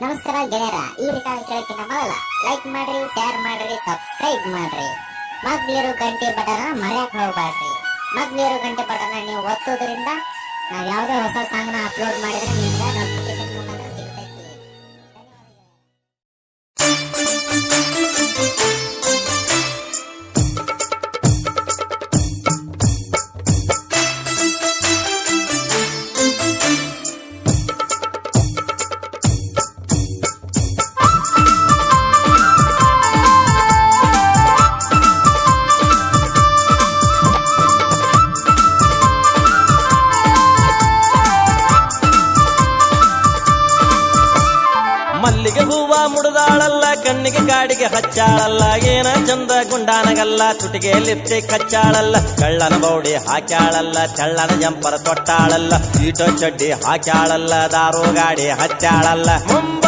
ನಮಸ್ಕಾರ ಗೆಳೆಯರ, ಈ ರೀತಿ ಕೇಳಕ್ಕಿಂತ ಮೊದಲ ಲೈಕ್ ಮಾಡ್ರಿ ಶೇರ್ ಮಾಡ್ರಿ ಸಬ್ಸ್ಕ್ರೈಬ್ ಮಾಡ್ರಿ. ಮಗ್ಲಿರೋ ಗಂಟೆ ಬಟನ್ ಮರೆಯಕ್ ಹೋಗ್ಬಾರ್ದ್ರಿ ಮಗ್ಲಿರೋ ಗಂಟೆ ಬಟನ್ ನೀವು ಒತ್ತೋದ್ರಿಂದ ನಾವು ಯಾವುದೇ ಹೊಸ ಸಾಂಗ್ನ ಅಪ್ಲೋಡ್ ಮಾಡಿದ್ರೆ ನಿಮ್ಗೆ ನೋಟಿಫಿಕೇಶನ್ ಮುಖಾಂತರ ಮುಡ್ದಾಳಲ್ಲ, ಕಣ್ಣಿಗೆ ಗಾಡಿಗೆ ಹಚ್ಚಾಳಲ್ಲ, ಏನ ಚಂದ ಗುಂಡಾನಗಲ್ಲ, ತುಟಿಗೆ ಲಿಪ್ಸ್ಟಿಕ್ ಹಚ್ಚಾಳಲ್ಲ ಕಳ್ಳನ ಬೌಡಿ ಹಾಕ್ಯಾಳಲ್ಲ ಚಳ್ಳನ ಜಂಪರ ತೊಟ್ಟಾಳಲ್ಲ, ಈಟೋ ಚಡ್ಡಿ ಹಾಕ್ಯಾಳಲ್ಲ, ದಾರು ಗಾಡಿ ಹಚ್ಚಾಳಲ್ಲ ಮುಂಬೈಯ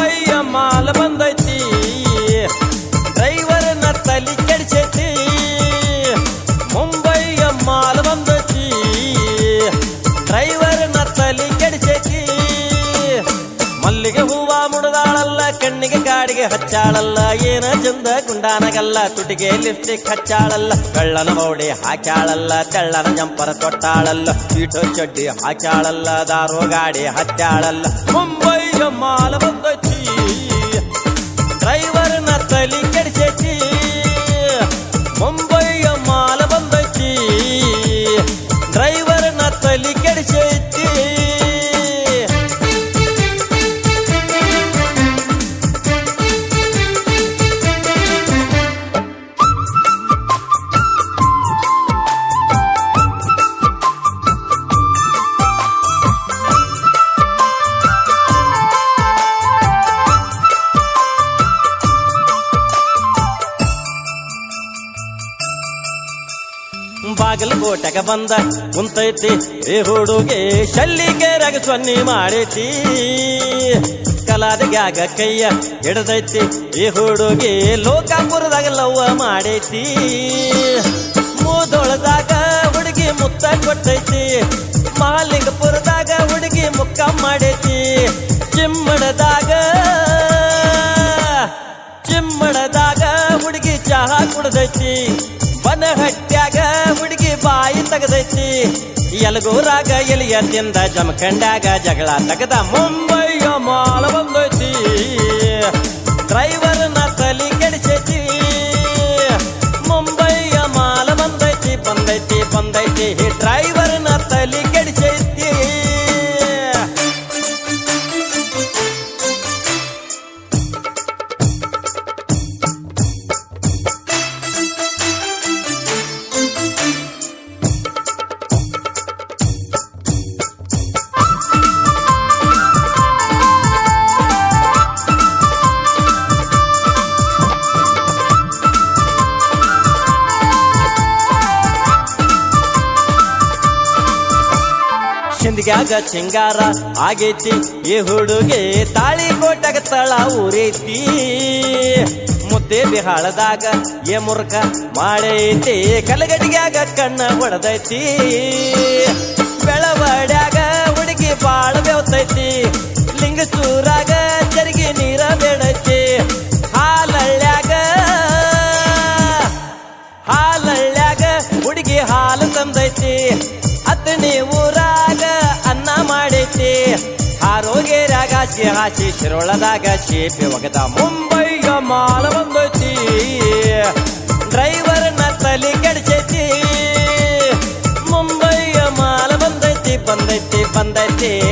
ಮುಡ್ದಾಳಲ್ಲ, ಕಣ್ಣಿಗೆ ಗಾಡಿಗೆ ಹಚ್ಚಾಳಲ್ಲ, ಏನ ಚಂದ ಗುಂಡಾನಗಲ್ಲ, ತುಟಿಗೆ ಲಿಪ್ಸ್ಟಿಕ್ ಹಚ್ಚಾಳಲ್ಲ, ಕಳ್ಳನ ಬೌಡಿ ಹಾಕ್ಯಾಳಲ್ಲ, ತೆಳ್ಳನ ಜಂಪರ ತೊಟ್ಟಾಳಲ್ಲ, ಪೀಠೋ ಚಡ್ಡಿ ಹಾಕ್ಯಾಳಲ್ಲ, ದಾರೋ ಗಾಡಿ ಹಚ್ಚಾಳಲ್ಲ ಮುಂಬೈ ಮಾಲ ಬಂದ ಡ್ರೈವರ್ನ ಬಾಗಲಕೋಟೆಗೆ ಬಂದ. ಕುಂತೈತಿ ಈ ಹುಡುಗಿ, ಶಲ್ಲಿಗೆರಾಗ ಸೊನ್ನಿ ಮಾಡೈತಿ. ಕಲಾದಗ್ಯಾಗ ಕೈಯ ಹಿಡದೈತಿ ಈ ಹುಡುಗಿ, ಲೋಕಾಪುರದಾಗ ಲವ್ವ ಮಾಡೈತಿ. ಮೂದೊಳದಾಗ ಹುಡುಗಿ ಮುತ್ತ ಕೊಟ್ಟೈತಿ ಮಹಾಲಿಂಗಪುರದಾಗ ಹುಡುಗಿ ಮುಕ್ಕ ಮಾಡೈತಿ. ಚಿಮ್ಮಡದಾಗ ಚಿಮ್ಮಡದಾಗ ಹುಡುಗಿ ಚಹಾ ಕುಡ್ದೈತಿ. ಬನಹಟ್ಟ್ಯಾಗ ತೆಗದೈತಿ. ಎಲಗೂರಾಗ ಎಲಿಯ ತಿಂದ ಜಮಖಂಡ್ಯಾಗ ಜಗಳ ತೆಗದ ಮುಂಬೈಯ ಮಾಲ ಬಂದೈತಿ. ಡ್ರೈವರ್ನ ತಲಿ ಕೆಡಿಸೈತಿ. ಮುಂಬೈಯ ಮಾಲ ಬಂದೈತಿ ಬಂದೈತಿ ಬಂದೈತಿ. ಡ್ರೈವರ್ನ ತಲಿ ಕೆಡಿಸೈತಿ. ಸಿಂದಿಗ್ಯಾಗ ಚಿಂಗಾರ ಆಗೈತಿ. ಈ ಹುಡುಗಿ ತಾಳಿ ಕೋಟಗ ತಳ ಊರೈತಿ. ಮುದ್ದೆ ಬಿಹಾಳದಾಗ ಏ ಮುರ್ಕ ಮಾಡೈತಿ. ಕಲಗಡಿಗ್ಯಾಗ ಕಣ್ಣ ಹೊಡೆದೈತಿ. ಬೆಳವಡ್ಯಾಗ ಹುಡುಗಿ ಬಾಳ ಬೆವತೈತಿ. ಲಿಂಗಸೂರಾಗ ಜರಿಗೆ ನೀರ ಬೇಡೈತಿ. ಹಾಲಳ್ಳ್ಯಾಗ ಹಾಲಳ್ಳ್ಯಾಗ ಹುಡುಗಿ ಹಾಲು ತಂದೈತಿ. ಅದು ಅನ್ನ ಆರೋಗ್ಯರಾಗ ಹಾಸಿ ಹಾಸಿ ಶಿರೊಳದಾಗ ಶೇಪಿ ಒಗದ ಮುಂಬೈಗ ಮಾಲ ಬಂದೈತಿ. ಡ್ರೈವರ್ನ ತಲೆ ಕೆಡಿಸೈತಿ. ಮುಂಬೈಯ ಮಾಲ ಬಂದೈತಿ ಬಂದೈತಿ ಬಂದೈತಿ.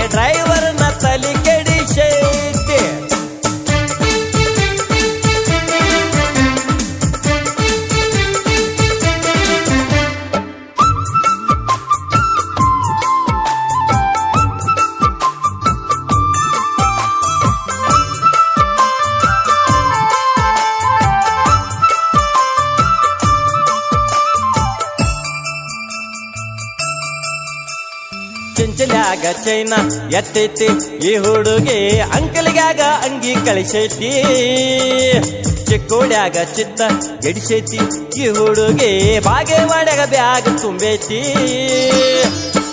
ಚೆಂಚಲ್ಯಾಗ ಚೈನ ಎತ್ತೈತಿ. ಈ ಹುಡುಗಿ ಅಂಕಲ್ಗ್ಯಾಗ ಅಂಗಿ ಕಳಿಸೈತಿ. ಚಿಕ್ಕೋಡ್ಯಾಗ ಚಿತ್ತ ಗೆಡಿಸೈತಿ. ಈ ಹುಡುಗಿ ಬಾಗೇವಾಡ್ಯಾಗ ಬ್ಯಾಗ್ ತುಂಬೈತಿ.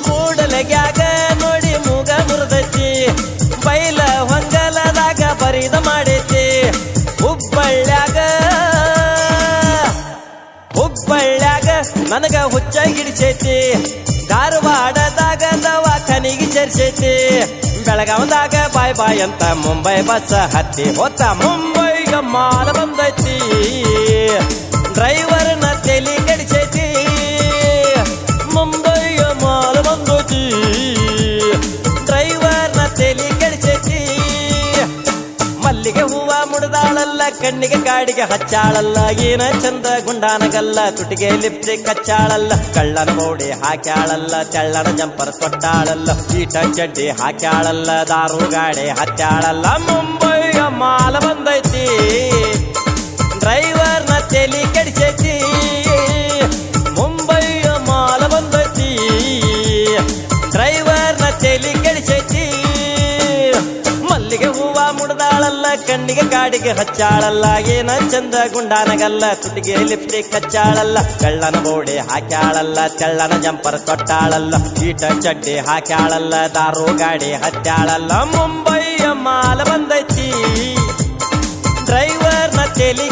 ಮೂಡಲಗ್ಯಾಗ ನೋಡಿ ಮೂಗ ಮುರಿದೈತಿ. ಬೈಲ ಹೊಂಗಲದಾಗ ಬರೀ ಸೈದ ಮಾಡೈತಿ. ಹುಬ್ಬಳ್ಳ್ಯಾಗ ಹುಬ್ಬಳ್ಳ್ಯಾಗ ನನಗ ಹುಚ್ಚ ಹಿಡಿಸೈತಿ. ಧಾರವಾಡದಾಗ ಸೇರ್ಸೈತಿ. ಬೆಳಗಾವದಾಗ ಬಾಯ್ ಬಾಯ್ ಅಂತ ಮುಂಬೈ ಬಸ್ ಹತ್ತಿ ಹೊತ್ತ ಮುಂಬೈಗ ಮಾಲ ಬಂದೈತಿ. ಡ್ರೈವರ್ನ ಮುಡ್ದಾಳಲ್ಲ, ಕಣ್ಣಿಗೆ ಕಾಡಿಗೆ ಹಚ್ಚಾಳಲ್ಲ, ಏನ ಚಂದ ಗುಂಡಾನಗಲ್ಲ, ತುಟಿಗೆ ಲಿಪ್ಸ್ಟಿಕ್ ಹಚ್ಚಾಳಲ್ಲ, ಕಳ್ಳನ ಮೌಡಿ ಹಾಕ್ಯಾಳಲ್ಲ, ತೆಳ್ಳನ ಜಂಪರ್ ತೊಟ್ಟಾಳಲ್ಲ ಈಟ ಚಡ್ಡಿ ಹಾಕ್ಯಾಳಲ್ಲ, ದಾರು ಗಾಡಿ ಹಚ್ಚಾಳಲ್ಲ, ಮುಂಬೈಯ ಮಾಲ ಬಂದೈತಿ ಡ್ರೈವರ್ನ ತೆಲಿ ಕೆಡಿಸೈತಿ. ಕಣ್ಣಿಗೆ ಕಾಡಿಗೆ ಹಚ್ಚಾಳಲ್ಲ. ಏನ ಚಂದ ಗುಂಡಾನಗಲ್ಲ ತುಟಿಗೆ ಲಿಪ್ಸ್ಟಿಕ್ ಹಚ್ಚಾಳಲ್ಲ. ಕಳ್ಳನ ಬೋಡೆ ಹಾಕ್ಯಾಳಲ್ಲ, ತೆಳ್ಳನ ಜಂಪರ್ ತೊಟ್ಟಾಳಲ್ಲ. ಈಟ ಚಡ್ಡಿ ಹಾಕ್ಯಾಳಲ್ಲ, ದಾರು ಗಾಡಿ ಹತ್ಯಾಳಲ್ಲ. ಮುಂಬೈಯ ಮಾಲ ಬಂದೈತಿ. ಡ್ರೈವರ್ನ ತೆಲಿ